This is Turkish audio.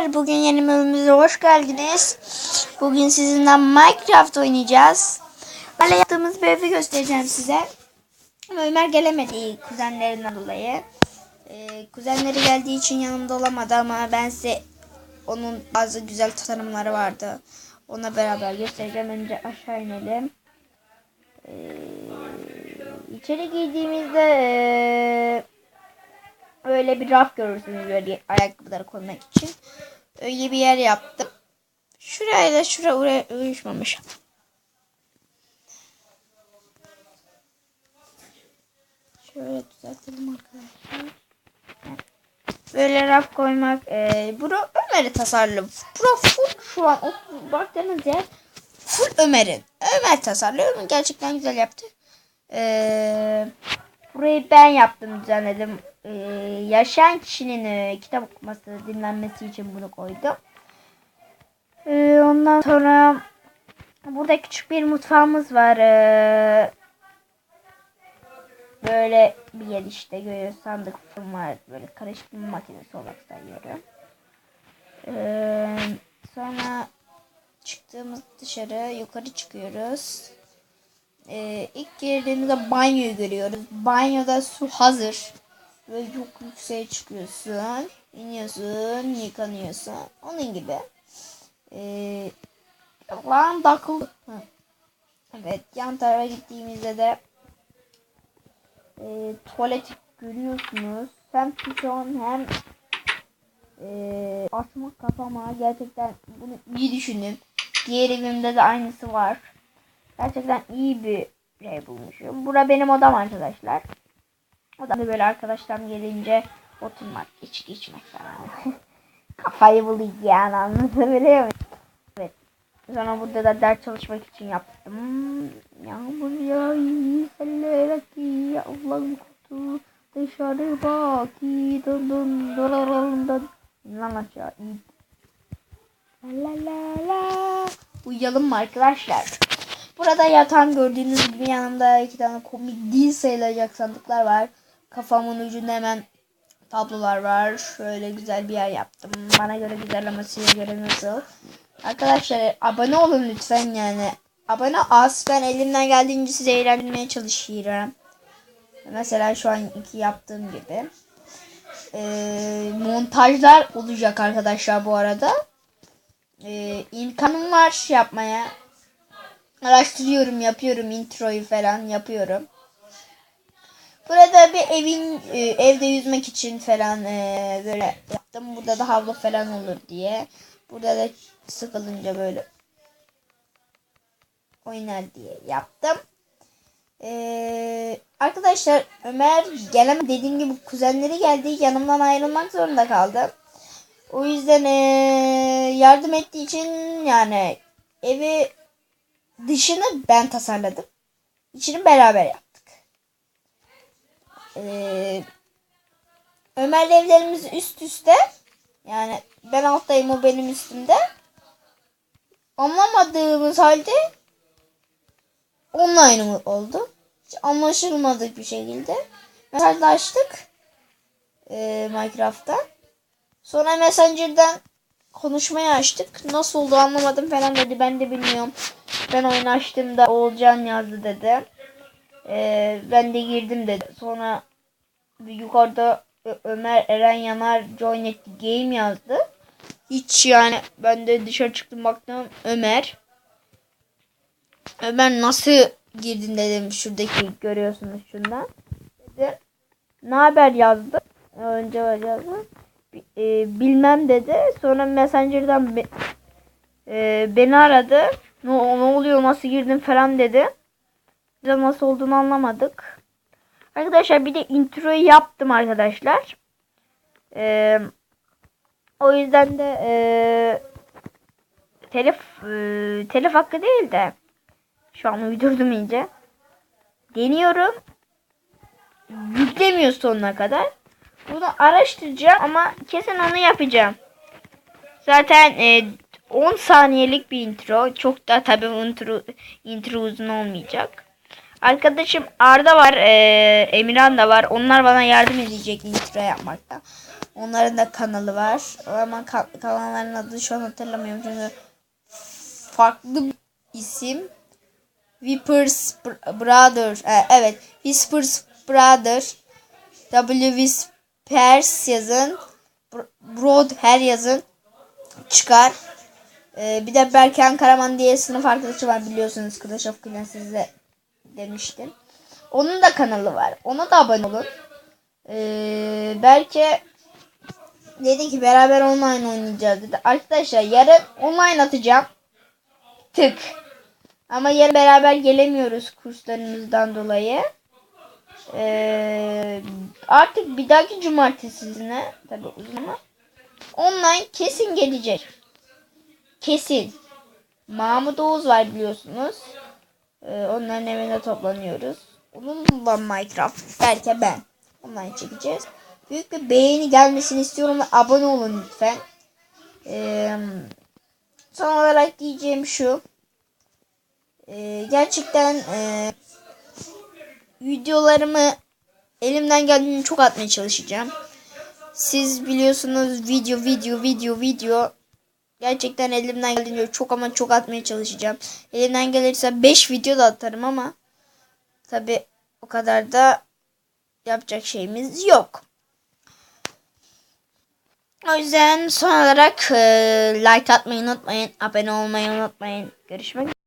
Arkadaşlar bugün yeni bölümümüze hoş geldiniz. Bugün sizinle Minecraft oynayacağız. Böyle yaptığımız bir evi göstereceğim size. Ömer gelemedi kuzenlerinden dolayı. Ee, kuzenleri geldiği için yanımda olamadı ama ben size onun bazı güzel tasarımları vardı. Ona beraber göstereceğim. Önce aşağı inelim. Ee, içeri girdiğimizde ee, öyle bir raf görürsünüz böyle ayakkabıları koymak için. Öyle bir yer yaptım. Şurayla şura uyuşmamış. Şöyle düzeltelim arkadaşlar. Böyle raf koymak. E, bura Ömer'i tasarladı. Bura full şu an baktığınız yer full Ömer'in. Ömer tasarlıyor mu? Gerçekten güzel yaptı. Eee Burayı ben yaptım düzenledim. Ee, yaşayan kişinin e, kitap okuması, dinlenmesi için bunu koydum. Ee, ondan sonra burada küçük bir mutfağımız var. Ee, böyle bir yer işte görüyoruz. Sandık fırın var. Böyle karıştırma makinesi olarak sayıyorum. Ee, sonra çıktığımız dışarı yukarı çıkıyoruz. Ee, ilk girdiğimizde banyoyu görüyoruz. Banyoda su hazır. Ve çok yükseğe çıkıyorsun. iniyorsun, yıkanıyorsun. Onun gibi. Ee, lan dakıl. Evet, yan tarafa gittiğimizde de e, tuvalet görüyorsunuz. Hem pison hem e, açma kapama. Gerçekten bunu iyi düşünün. Diğer evimde de aynısı var. Gerçekten iyi bir şey bulmuşum. Bura benim odam arkadaşlar. Odamda böyle arkadaşlarım gelince oturmak, içki içmek falan. Kafayı yani anlatabiliyor muyum? Evet. Sonra burada da ders çalışmak için yaptım. Yağmur yağıyor, seller akıyor, Allah'ım kutu dışarı bak, dın dın dın dın Lan aşağı, iyi. La la la. Uyuyalım mı arkadaşlar? Burada yatan gördüğünüz gibi yanımda iki tane komik değil sayılacak sandıklar var. Kafamın ucunda hemen tablolar var. Şöyle güzel bir yer yaptım. Bana göre güzel ama size göre nasıl? Arkadaşlar abone olun lütfen yani. Abone az. Ben elimden geldiğince size eğlendirmeye çalışıyorum. Mesela şu an iki yaptığım gibi. Ee, montajlar olacak arkadaşlar bu arada. Ee, imkanım var şey yapmaya araştırıyorum, yapıyorum introyu falan yapıyorum. Burada bir evin e, evde yüzmek için falan e, böyle yaptım. Burada da havlu falan olur diye. Burada da sıkılınca böyle oynar diye yaptım. Ee, arkadaşlar Ömer gelem dediğim gibi kuzenleri geldi. Yanımdan ayrılmak zorunda kaldım. O yüzden e, yardım ettiği için yani evi dışını ben tasarladım. İçini beraber yaptık. Ee, Ömer'le evlerimiz üst üste. Yani ben alttayım o benim üstümde. Anlamadığımız halde online oldu. Hiç anlaşılmadık bir şekilde. Mesajlaştık. Ee, Minecraft'ta. Sonra Messenger'dan konuşmayı açtık. Nasıl oldu anlamadım falan dedi. Ben de bilmiyorum. Ben oyun açtığımda Oğulcan yazdı dedi. Ee, ben de girdim dedi. Sonra yukarıda Ömer Eren Yanar join et game yazdı. Hiç yani ben de dışarı çıktım baktım Ömer. Ömer nasıl girdin dedim şuradaki görüyorsunuz şundan. Dedi. Ne haber yazdı. Önce yazdı. E, bilmem dedi. Sonra Messenger'dan be, e, beni aradı. Ne, ne oluyor nasıl girdin falan dedi. De nasıl olduğunu anlamadık. Arkadaşlar bir de introyu yaptım arkadaşlar. Ee, o yüzden de e, telif e, telif hakkı değil de şu an uydurdum iyice. Deniyorum. Yüklemiyor sonuna kadar. Bunu araştıracağım ama kesin onu yapacağım. Zaten e, 10 saniyelik bir intro. Çok da tabii intro, intro uzun olmayacak. Arkadaşım Arda var, e, Emirhan da var. Onlar bana yardım edecek intro yapmakta. Onların da kanalı var. Ama ka- kanalların adını şu an hatırlamıyorum çünkü farklı isim. Whispers Br- Brother. e, evet. Whispers Brother. W Whispers yazın. Br- Broad her yazın. Çıkar. Ee, bir de Berkan Karaman diye sınıf arkadaşı var biliyorsunuz. Clash of Clans size demiştim. Onun da kanalı var. Ona da abone olun. Ee, belki dedi ki beraber online oynayacağız dedi. Arkadaşlar yarın online atacağım. Tık. Ama yarın beraber gelemiyoruz kurslarımızdan dolayı. Ee, artık bir dahaki cumartesine tabi uzun ama online kesin gelecek. Kesin. Mahmut Oğuz var biliyorsunuz. Ee, onların evine toplanıyoruz. Onunla Minecraft. Belki ben. Online çekeceğiz. Büyük bir beğeni gelmesini istiyorum ve abone olun lütfen. Ee, son olarak diyeceğim şu. Ee, gerçekten e, videolarımı elimden geldiğince çok atmaya çalışacağım. Siz biliyorsunuz video video video video gerçekten elimden geldiğince çok ama çok atmaya çalışacağım. Elimden gelirse 5 video da atarım ama tabi o kadar da yapacak şeyimiz yok. O yüzden son olarak like atmayı unutmayın. Abone olmayı unutmayın. Görüşmek üzere.